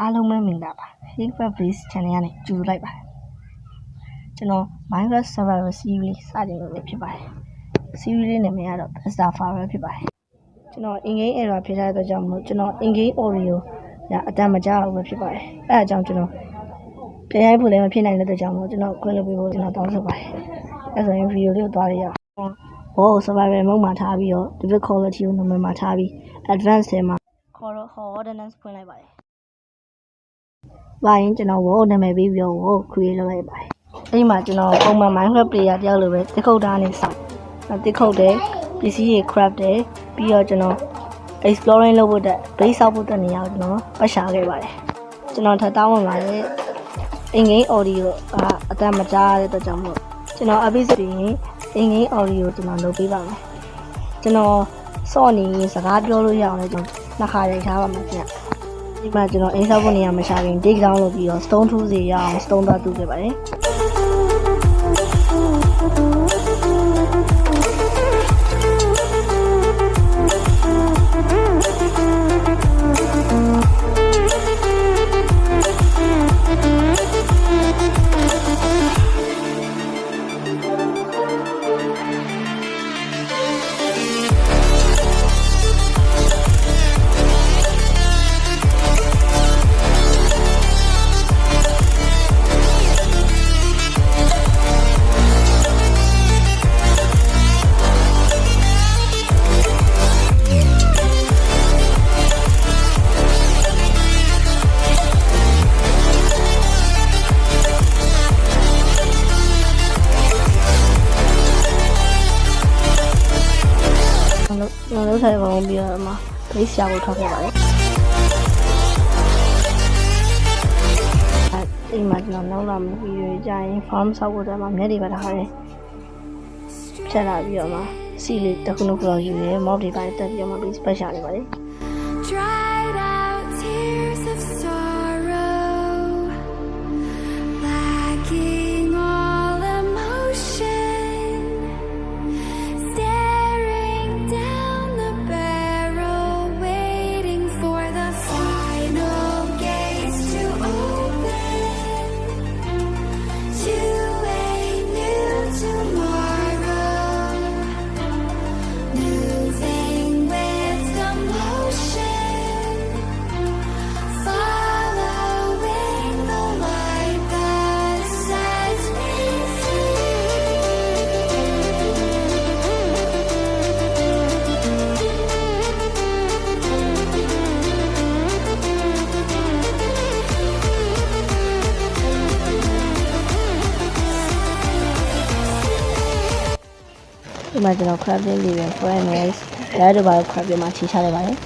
အားလုံးပဲမင်္ဂလာပါ Hillcraft Base Channel ကနေကြိုဆိုလိုက်ပါတယ်ကျွန်တော် Minecraft Survival Series စတင်လို့ဖြစ်ပါတယ် Series လေးနာမည်ကတော့ Besta Farmer ဖြစ်ပါတယ်ကျွန်တော် in-game error ဖြစ်တဲ့အတွက်ကြောင့်မလို့ကျွန်တော် in-game audio ကအတန်မကြောက်ဘူးဖြစ်ပါတယ်အဲအကြောင်းကျွန်တော်ပြန်ရိုက်ဖို့လည်းမဖြစ်နိုင်တဲ့အတွက်ကြောင့်မလို့ကျွန်တော်ခွင့်လုပ်ပေးဖို့ကျွန်တော်တောင်းဆိုပါတယ်အဲဆိုရင်ဗီဒီယိုလေးကိုသွားရအောင်ဘော survival mode မှာထားပြီးတော့ difficult quality ကို normal မှာထားပြီး advanced ထဲမှာခေါ်တော့ coordinates ဖွင့်လိုက်ပါတယ်။ ပါရင်ကျွန်တော် wall နာမည်ပေးပြီးတော့ wall create လုပ်လိုက်ပါတယ်။အဲဒီမှာကျွန်တော်ပုံမှန် Minecraft player တယောက်လိုပဲတစ်ခုတ်သားနဲ့စောင့်။နောက်တစ်ခုတ်တယ်ပစ္စည်းတွေ craft တယ်ပြီးတော့ကျွန်တော် exploring လုပ်ဖို့အတွက် base ဆောက်ဖို့အတွက်နေရာကိုကျွန်တော်ပတ်ရှာခဲ့ပါတယ်။ကျွန်တော်ထပ်တောင်းဝင်ပါတယ် in-game audio ကအတန်မကြားရတဲ့အတွက်ကြောင့်မို့ကျွန်တော် episode ရင် in-game audio ကျွန်တော်လုပ်ပေးပါမယ်။ကျွန်တော်စော့နေစကားပြောလို့ရအောင်လည်းကျွန်တော်နှစ်ခါရိုက်ထားပါမယ်ခင်ဗျ။ ဒီမှာကျွန်တော်အိမ်ဆောက်ဖို့နေရာမရှာခင် dig down လုပ်ပြီးတော့ stone ထိုးစီရအောင် stone သွားတူးခဲ့ပါတယ် တော်ကျွန်တော်တို့ထိုင်ပါအောင်ပြီးတော့မှ base ရှာဖို့ထွက်ခဲ့ပါတယ်အဲဒီမှာကျွန်တော်နောက်လာမပြီးရကြရင် farm ဆောက်ဖို့အတွက်မှမျက်တွေပဲထားတယ်ဖြတ်လာပြီးတော့မှစီလေးတစ်ခုနှစ်ခုလောက်ယူရဲ mob တွေပိုင်းတက်ပြီးတော့မှ base ပတ်ရှာနေပါတယ် ဒီမှာကျွန်တော် crafting တွေပဲ furnace ဒါတို့ဘာလို့ crafting မှာခြေချလိုက်ပါတယ်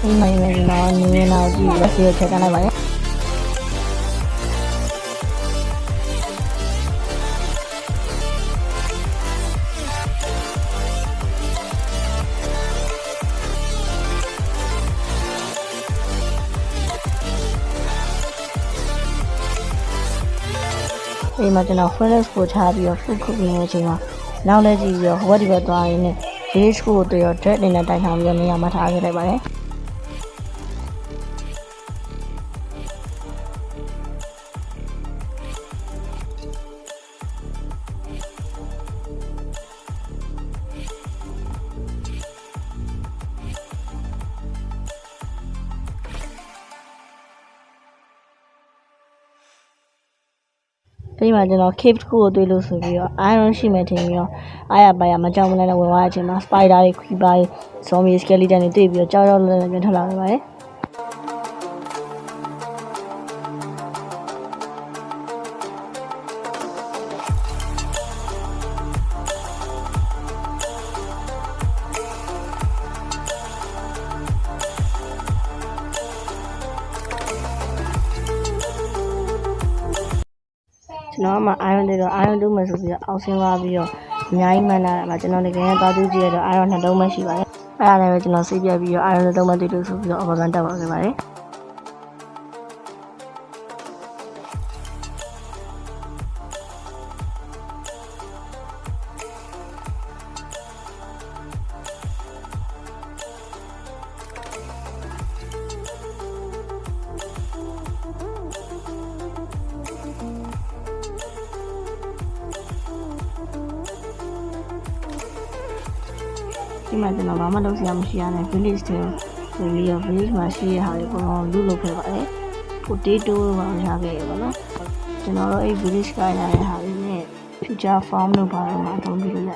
ဒီမှာလည်းကျွန်တော်နင်းနောက်ကြည့်ရစီထည့်ထားလိုက်ပါတ ယ်ဒီမှာကျွန်တော် furnace ကိုချပြီးတော့ food cooking ရဲ့အချိန်မှာနောက်လဲကြည့်ပြီးတော့ဟိုဘက်ဒီဘက်သွားရင်းနဲ့ base ကိုတွေ့ရော dread အနေနဲ့တိုက်ဆောင်ပြီးတော့နေရာမှာထားခဲ့လိုက်ပါတယ် ပြီးမှကျွန်တော် cave တစ်ခုကိုတွေ့လို့ဆိုပြီးတော့ iron ရှိမယ်ထင်ပြီးတော့အားရပါရမကြောက်မလဲနဲ့ဝင်သွားတဲ့အချိန်မှာ spider တွေ creeper တွေ zombie skeleton တွေတွေ့ပြီးတော့ကြောက်ကြောက်လန့်လန့်ပြန်ထွက်လာခဲ့ပါတယ် ကျွန်တော်ကမှ iron တွေတော့ iron တူးမယ်ဆိုပြီးတော့အောက်ဆင်းသွားပြီးတော့အများကြီးမှန်းလာတာမှာကျွန်တော်လည်းခင်ဗျာသွားတူးကြည့်ရတော့ iron နှစ်တုံးမှရှိပါတယ်အဲ့ဒါလည်းပဲကျွန်တော်စိတ်ပြပြီးတော့ iron နှစ်တုံးမှတွေ့လို့ဆိုပြီးတော့ overman တက်ပါခဲ့ပါတယ် ဒီမှာကျွန်တော်ဘာမှလုပ်စရာမရှိရနဲ့ village တွေဝင်ပြီးတော့ village မှာရှိတဲ့ဟာတွေပုံအောင်လူလုပ်ခဲ့ပါတယ် potato ဘာလို့ရခဲ့ရပါတော့ကျွန်တော်တို့အဲ့ village ကရတဲ့ဟာတွေနဲ့ future farm လို့ပါတော့မှာအသုံးပြုလို့ရ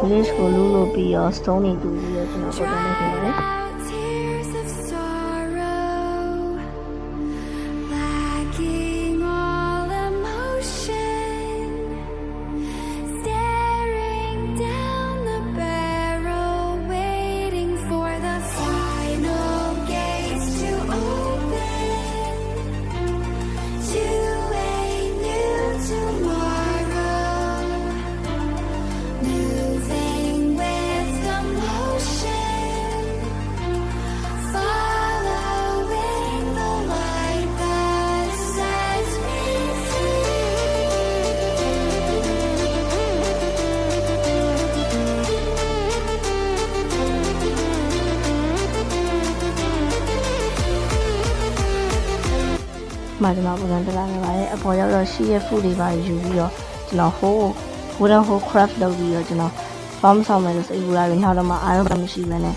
village ကိုလူလို့ပြီးတော့ stone တွေတူပြီးတော့ကျွန်တော်ပုံစံလုပ်ခဲ့ပါတယ် မှာကျွန်တော်ပုံစံတက်လာခဲ့ပါတယ်အပေါ်ရောက်တော့ရှိရဲ့ food တွေပါယူပြီးတော့ကျွန်တော် whole wooden whole craft လုပ်ပြီးတော့ကျွန်တော် farm ဆောင်မယ်လို့စိတ်ကူလာပြီးနောက်တော့မှအားလုံးမရှိဘဲနဲ့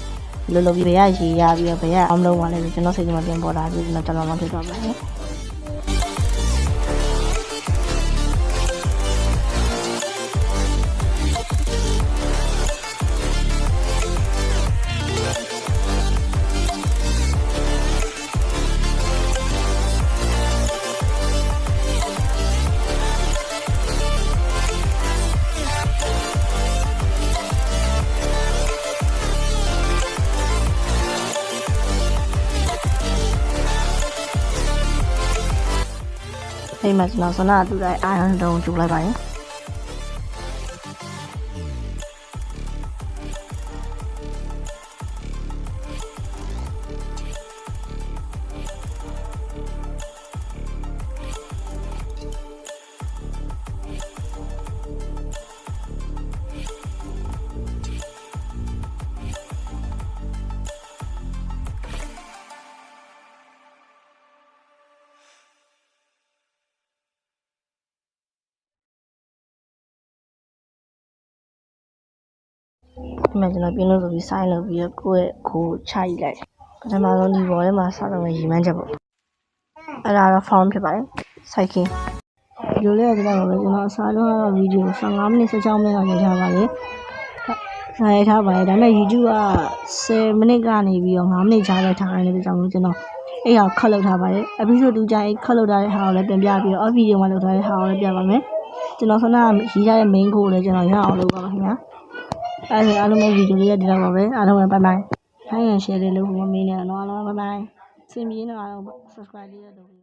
လောလောပြီးဘယ်ရရေရပြီးတော့ဘယ်ရအောင်လုံးပါလဲဆိုကျွန်တော်စိတ်ထဲမှာပြန်ပေါ်လာပြီးကျွန်တော်တော်တော်မှဖြစ်သွားပါတယ် အဲ့ဒီမှာကျွန်တော်ဆန္ဒအတူတိုင်းအာရုံတုံးကျူလိုက်ပါရင် ဒီမှာကျွန်တော်ပြင်းလို့ဆိုပြီး sign လုပ်ပြီးတော့ကိုယ့်ရဲ့ကိုယ်ချလိုက်လိုက်ပထမဆုံးဒီဘော်ထဲမှာစောက်တော့ရည်မှန်းချက်ပေါ့အဲ့ဒါတော့ form ဖြစ်ပါတယ်စိုက်ခင်းဒီလိုလေးကဒီလောက်ပဲကျွန်တော်အစားတော့ဗီဒီယို15မိနစ်16မိနစ်လောက်ရိုက်ထားပါတယ်ဆိုင်ရိုက်ထားပါတယ်ဒါပေမဲ့ YouTube က10မိနစ်ကနေပြီးတော့9မိနစ်ကြားပဲထားရတယ်တဲ့ကြောင့်မို့ကျွန်တော်အဲ့ဟာခတ်လုပ်ထားပါတယ် episode 2ကျရင်ခတ်လုပ်ထားတဲ့ဟာကိုလည်းပြန်ပြပြီးတော့ off video မှာလုပ်ထားတဲ့ဟာကိုလည်းပြပါမယ်ကျွန်တော်ခဏရေးထားတဲ့ main code ကိုလည်းကျွန်တော်ရအောင်လုပ်ပါမယ်ခင်ဗျာ အဲ့ဒါအားလုံးပဲဗီဒီယိုလေးရဒီလောက်ပါပဲအားလုံးပဲဘိုင်ဘိုင်ဟိုင်းရန် share လေးလုပ်ဖို့မမေးနဲ့တော့အားလုံးပဲဘိုင်ဘိုင်စင်ပြေးတော့အားလုံး subscribe လေးလုပ်ပေးပါ